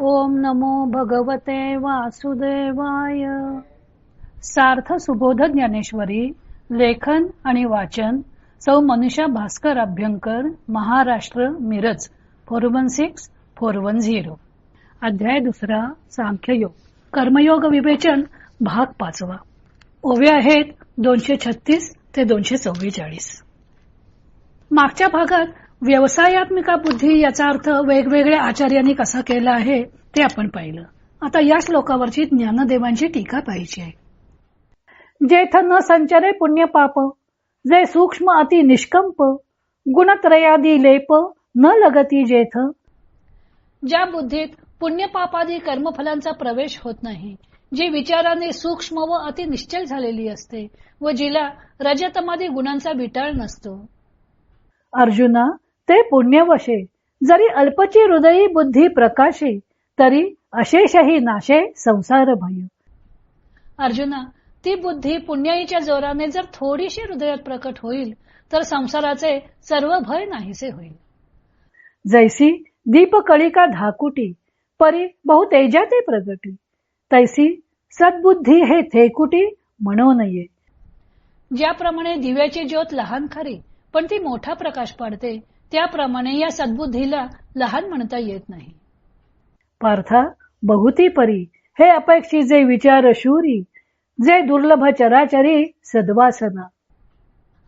ओम नमो भगवते वासुदेवाय. सार्थ सुबोध ज्ञानेश्वरी लेखन आणि वाचन सौ Manusha Bhaskar Abhyankar Maharashtra Miraj four one six four one zero. अध्याय दुसरा सांख्ययोग. कर्मयोग विवेचन भाग पाचवा. ओवे आहेत दोनशे छत्तीस ते दोनशे चव्वेचाळीस. मागच्या भागात व्यवसायात्मिका बुद्धी याचा अर्थ वेगवेगळ्या आचार्यांनी कसा केला आहे ते आपण पाहिलं. आता या श्लोकावरची ज्ञानदेवांची टीका पाहिजे आहे. जेथ न संचरे पुण्य पाप जे सूक्ष्म अति निष्कंप गुणत्रयादी लेप न लगती जेथ. ज्या बुद्धीत पुण्य पापादी कर्मफलांचा प्रवेश होत नाही जी विचाराने सूक्ष्म व अति निश्चल झालेली असते व जिला रजतमादी गुणांचा विटाळ नसतो. अर्जुना ते पुण्यवशे. जरी अल्पची हृदयी बुद्धी प्रकाशे तरी अशेषही नाशे संसार भय. अर्जुना ती बुद्धी पुण्याईच्या जोराने जर थोडीशी हृदयात प्रकट होईल तर संसाराचे सर्व भय नाहीसे होईल. जैसी दीप कळिका धाकुटी परी बहुतेजा ते प्रगटी. तैसी सद्बुद्धी हे थेकुटी म्हणू नये ज्याप्रमाणे दिव्याची ज्योत लहान खरी पण ती मोठा प्रकाश पाडते त्याप्रमाणे या सद्बुद्धीला लहान म्हणता येत नाही. पार्था बहुती परी हे अपेक्षी जे विचार शूरी जे दुर्लभ चराचरी सद्वासना.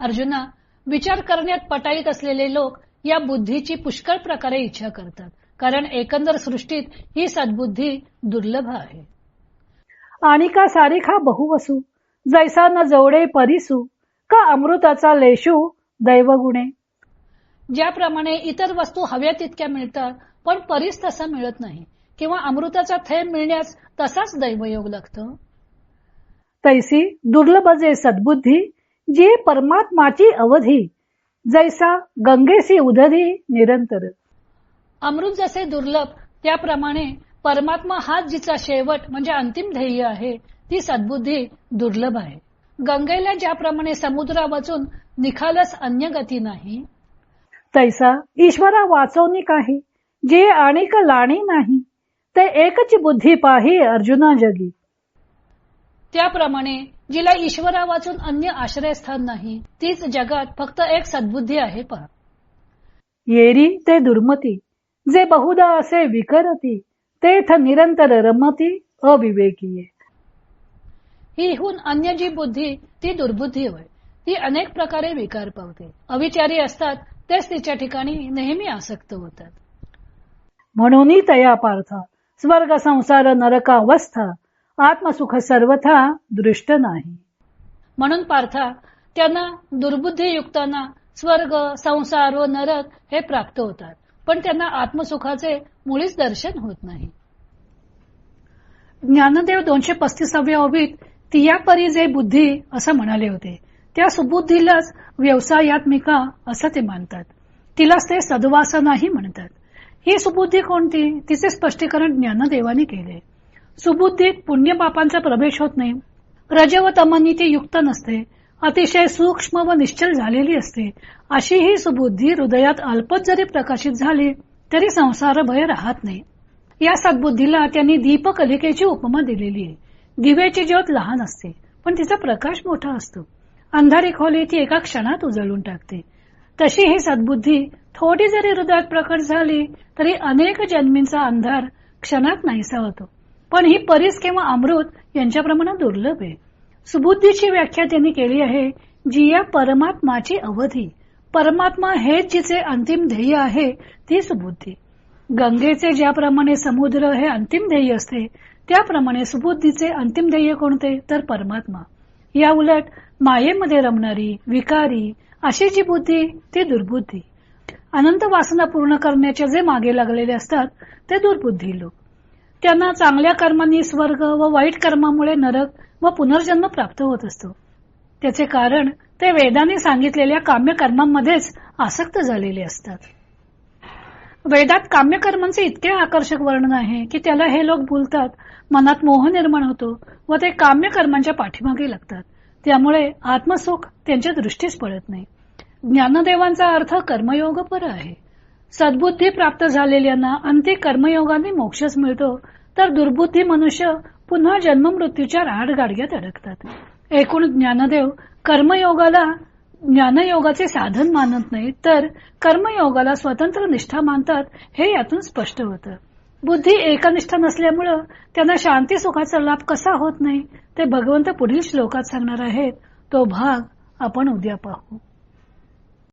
अर्जुना विचार करण्यात पटाईत असलेले लोक या बुद्धीची पुष्कळ प्रकारे इच्छा करतात कारण एकंदर सृष्टीत ही सद्बुद्धी दुर्लभ आहे. आणि का सारिखा बहुवसू जैसा न जवळे परिसू का अमृताचा लेशू दैवगुणे. ज्याप्रमाणे इतर वस्तू हव्या तितक्या मिळतात पण परीस तसा मिळत नाही. किंवा अमृताचा थेंब मिळण्यास तसाच दैवयोग लागतो. तैसी दुर्लभ जे सद्बुद्धी जी परमात्माची अवधी जैसा गंगेसी उदधी निरंतर. अमृत जसे दुर्लभ त्याप्रमाणे परमात्मा हाच जिचा शेवट म्हणजे अंतिम ध्येय आहे ती सद्बुद्धी दुर्लभ आहे. गंगेला ज्याप्रमाणे समुद्रा वाचून निखालस अन्य गती नाही तैसा ईश्वरा वाचवणी काही जे आणिक लाणी नाही ते एकच बुद्धी पाही अर्जुना जगी. त्याप्रमाणे जिला ईश्वरा वाचून अन्य आश्रयस्थान नाही तीच जगात फक्त एक सद्बुद्धी आहे पहा. येरी ते दुर्मती जे बहुदा असे विकरती तेथ निरंतर रमती अविवेकीय. हीहून अन्य जी बुद्धी ती दुर्बुद्धी होय ती अनेक प्रकारे विकार पावते. अविचारी असतात तेच तिच्या ठिकाणी नेहमी आसक्त होतात. म्हणून तया पार्थ स्वर्ग संसार नरकावस्था आत्मसुख सर्वथा दृष्ट नाही. म्हणून पार्था त्यांना दुर्बुद्धीयुक्तांना स्वर्ग संसार व नरक हे प्राप्त होतात पण त्यांना आत्मसुखाचे मुळीच दर्शन होत नाही. ज्ञानदेव दोनशे पस्तीसाव्या ओबीत तियापरी जे बुद्धी असं म्हणाले होते त्या सुबुद्धीलाच व्यवसायात्मिका असं ते मानतात तिलाच ते सद्वासनाही म्हणतात. ही सुबुद्धी कोणती? तिचे स्पष्टीकरण ज्ञानदेवाने केले. सुबुद्धीत पुण्यपापांचा प्रवेश होत नाही. रज व तमनी ती युक्त नसते. अतिशय सूक्ष्म व निश्चल झालेली असते. अशी ही सुबुद्धी हृदयात अल्पच जरी प्रकाशित झाली तरी संसार भय राहत नाही. या सद्बुद्धीला त्यांनी दीपकलिकेची उपमा दिलेली आहे. दिव्याची ज्योत लहान असते पण तिचा प्रकाश मोठा असतो. अंधारी खोली ती एका क्षणात उजळून टाकते. तशी ही सद्बुद्धी थोडी जरी हृदयात प्रकट झाली तरी अनेक जन्मींचा अंधार क्षणात नाहीसा होतो. पण ही परीस किंवा अमृत यांच्या प्रमाणात दुर्लभ आहे. सुबुद्धीची व्याख्या त्यांनी केली आहे जी या परमात्माची अवधी. परमात्मा हेच जिचे अंतिम ध्येय आहे ती सुबुद्धी. गंगेचे ज्याप्रमाणे समुद्र हे अंतिम ध्येय असते त्याप्रमाणे सुबुद्धीचे अंतिम ध्येय कोणते? तर परमात्मा. या उलट मायेमध्ये रमणारी विकारी अशी जी बुद्धी ती दुर्बुद्धी. अनंत वासना पूर्ण करण्याचे जे मागे लागलेले असतात ते दुर्बुद्धी लोक. त्यांना चांगल्या कर्मांनी स्वर्ग व वाईट कर्मामुळे नरक व पुनर्जन्म प्राप्त होत असतो. त्याचे कारण ते वेदाने सांगितलेल्या काम्य कर्मांमध्येच आसक्त झालेले असतात. वेदात काम्य कर्मांचे इतके आकर्षक वर्णन आहे की त्याला हे लोक बोलतात मनात मोह निर्माण होतो व ते काम्य कर्मांच्या पाठीमागे लागतात. त्यामुळे आत्मसुख त्यांच्या दृष्टीस पडत नाही. ज्ञानदेवांचा अर्थ कर्मयोग पर आहे. सद्बुद्धी प्राप्त झालेल्यांना अंतिम कर्मयोगाने मोक्षच मिळतो तर दुर्बुद्धी मनुष्य पुन्हा जन्ममृत्यूच्या राडगाडग्यात अडकतात. एकूण ज्ञानदेव कर्मयोगाला ज्ञानयोगाचे साधन मानत नाही तर कर्मयोगाला स्वतंत्र निष्ठा मानतात हे यातून स्पष्ट होतं. बुद्धी एकनिष्ठ नसल्यामुळं त्यांना शांती सुखाचा लाभ कसा होत नाही ते भगवंत पुढील श्लोकात सांगणार आहेत तो भाग आपण उद्या पाहू.